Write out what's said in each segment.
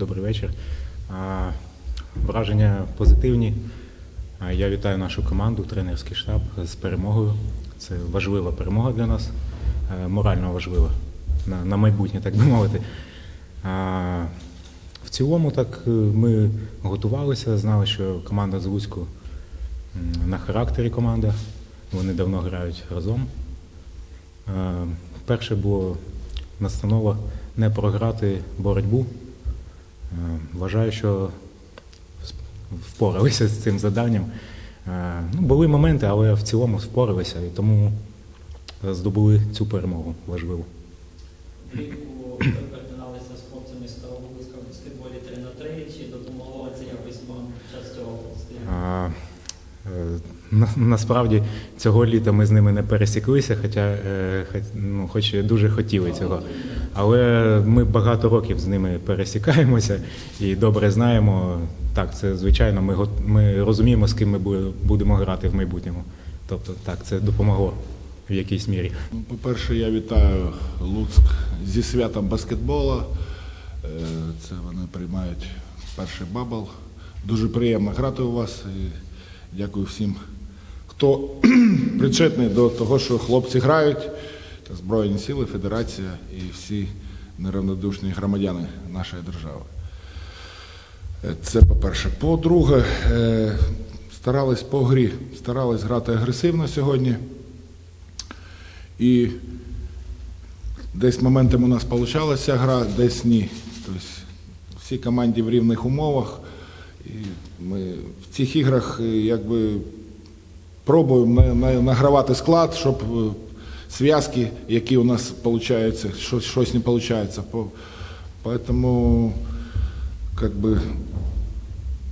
добрий вечір. Враження позитивні. Я вітаю нашу команду, тренерський штаб з перемогою. Це важлива перемога для нас, е, морально важлива на, на майбутнє, так би мовити. В цілому, так е, ми готувалися, знали, що команда з Луцьку на характері команда. Вони давно грають разом. Е, Перше було настанова не програти боротьбу. Е, Вважаю, що впоралися з цим завданням. Е, Ну, були моменти, але в цілому впоралися і тому здобули цю перемогу важливу. Влітку перетиналися з хлопцями з Старобузька в баскетболі 3 на 3 Чи допомогло це якось вам під час цього протистояння? Е, на- Насправді цього літа ми з ними не пересіклися, хоча ну, хоч дуже хотіли цього. Але ми багато років з ними пересікаємося і добре знаємо. Так, це звичайно, ми, ми розуміємо, з ким ми будемо грати в майбутньому. Тобто, так, це допомогло в якійсь мірі. Ну, По-перше, я вітаю Луцьк зі святом баскетбола. Е, Це вони приймають перший бабл. Дуже приємно грати у вас. І дякую всім, хто причетний до того, що хлопці грають, Збройні сили, Федерація і всі неравнодушні громадяни нашої держави. Е, Це по-перше. По-друге, е, старались по грі, старались грати агресивно сьогодні. І десь моментами у нас получалася гра, десь ні. Тобто всі команді в рівних умовах. І ми в цих іграх е, якби пробуємо на- на- награвати склад, щоб зв'язки, які у нас виходить, щось, щось не виходить. Поэтому как бы,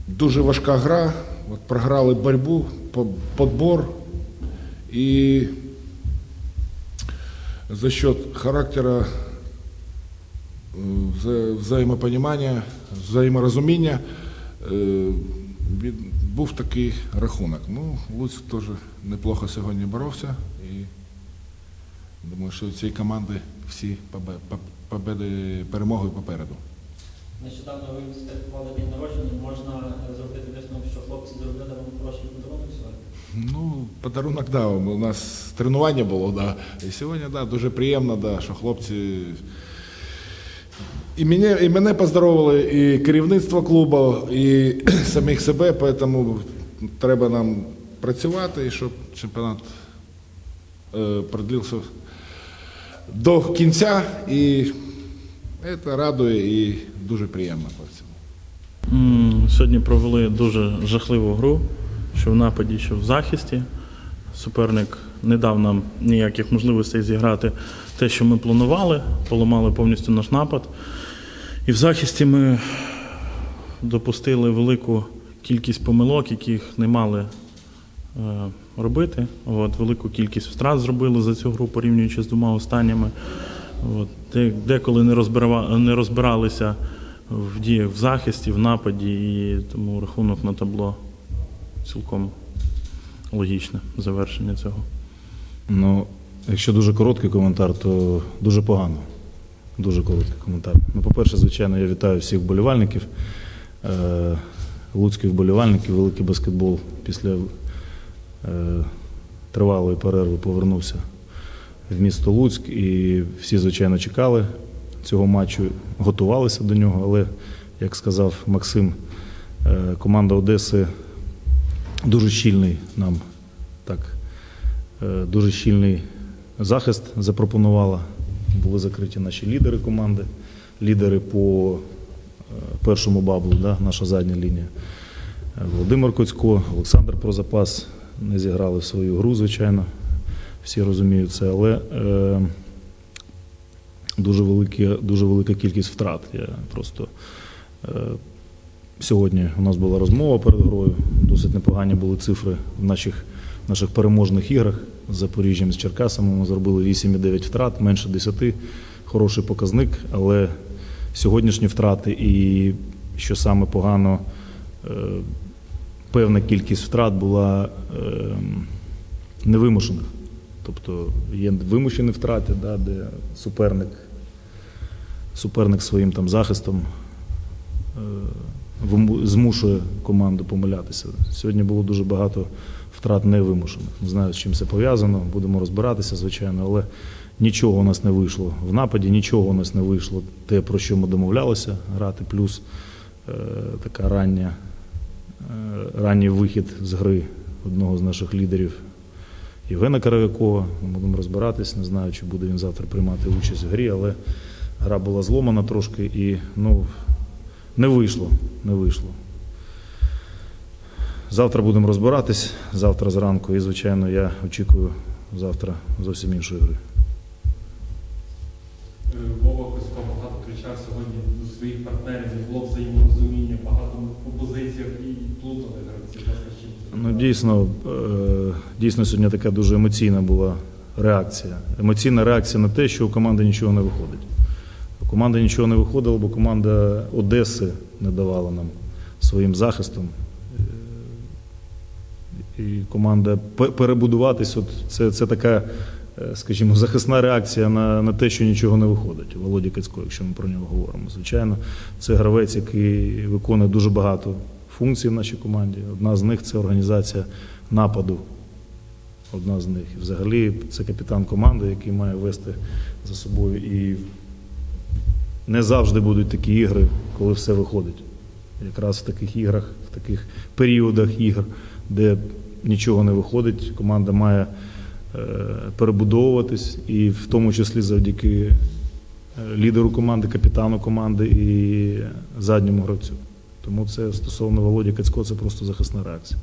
дуже важка гра. От програли боротьбу, подбор. І за счет характера, вза- взаємопонімання, взаєморозуміння е, був такий рахунок. Ну, Луцьк теж неплохо сьогодні боровся і думаю, що у цієї команди всі побе- по- победи, перемоги попереду. Нещодавно ви святкували день народження. Можна е, зробити висновок, що хлопці зробили вам хороший подарунок сьогодні? Ну, подарунок дав. У нас тренування було, да. І сьогодні, да, дуже приємно, да, що хлопці. І мене, і мене поздоровили, і керівництво клубу, і самих себе, тому треба нам працювати, і щоб чемпіонат е, продлився до кінця. І це радує і дуже приємно по цьому. Сьогодні провели дуже жахливу гру, що в нападі, що в захисті. Суперник не дав нам ніяких можливостей зіграти те, що ми планували, поламали повністю наш напад. І в захисті ми допустили велику кількість помилок, яких не мали е, робити. От, велику кількість втрат зробили за цю гру, порівнюючи з двома останніми. От, деколи не, розбирава, не розбиралися в діях в захисті, в нападі, і тому рахунок на табло цілком логічне завершення цього. Ну, якщо дуже короткий коментар, то дуже погано. Дуже короткий коментар. Ну, по-перше, звичайно, я вітаю всіх вболівальників. Е, Луцьких вболівальників, великий баскетбол після тривалої перерви повернувся в місто Луцьк. І всі, звичайно, чекали цього матчу, готувалися до нього. Але, як сказав Максим, е, команда Одеси дуже щільний нам так Е, Дуже щільний захист запропонувала. Були закриті наші лідери команди, лідери по е, першому баблу, да, наша задня лінія. Е, Володимир Коцько, Олександр Прозапас не зіграли свою гру, звичайно. Всі розуміють це, але е, дуже, великі, дуже велика кількість втрат. Я просто е, Сьогодні у нас була розмова перед грою. Досить непогані були цифри в наших, наших переможних іграх з Запоріжжям з Черкасами. Ми зробили 8,9 втрат, менше 10. Хороший показник, але сьогоднішні втрати і що саме погано, е, певна кількість втрат була е, невимушених. Тобто є вимушені втрати, да, де суперник, суперник своїм там захистом виму- змушує команду помилятися. Сьогодні було дуже багато втрат невимушених. Не знаю, з чим це пов'язано. Будемо розбиратися, звичайно, але нічого у нас не вийшло в нападі, нічого у нас не вийшло те, про що ми домовлялися грати, плюс е, така рання, е, ранній вихід з гри одного з наших лідерів Євгена Каравякова. Ми будемо розбиратись. Не знаю, чи буде він завтра приймати участь в грі, але гра була зломана трошки і ну, не вийшло. Не вийшло. Завтра будемо розбиратись, завтра зранку, і, звичайно, я очікую завтра зовсім іншої гри. Е, Вова Косько багато кричав сьогодні до своїх партнерів, не було взаєморозуміння, багато по позиціях і плутали гравці. Власне, з чим це Ну, дійсно, е, дійсно, сьогодні така дуже емоційна була реакція. Емоційна реакція на те, що у команди нічого не виходить. У команди нічого не виходило, бо команда Одеси не давала нам своїм захистом. Е, І команда пе- перебудуватись, от це, це така, е, скажімо, захисна реакція на, на те, що нічого не виходить. Володі Кацько, якщо ми про нього говоримо. Звичайно, це гравець, який виконує дуже багато функцій в нашій команді. Одна з них це організація нападу. Одна з них. Взагалі це капітан команди, який має вести за собою. І не завжди будуть такі ігри, коли все виходить. Якраз в таких іграх, в таких періодах ігр, де нічого не виходить, команда має е, перебудовуватись, і в тому числі завдяки е, лідеру команди, капітану команди і задньому гравцю. Тому це стосовно Володі Кацько, це просто захисна реакція.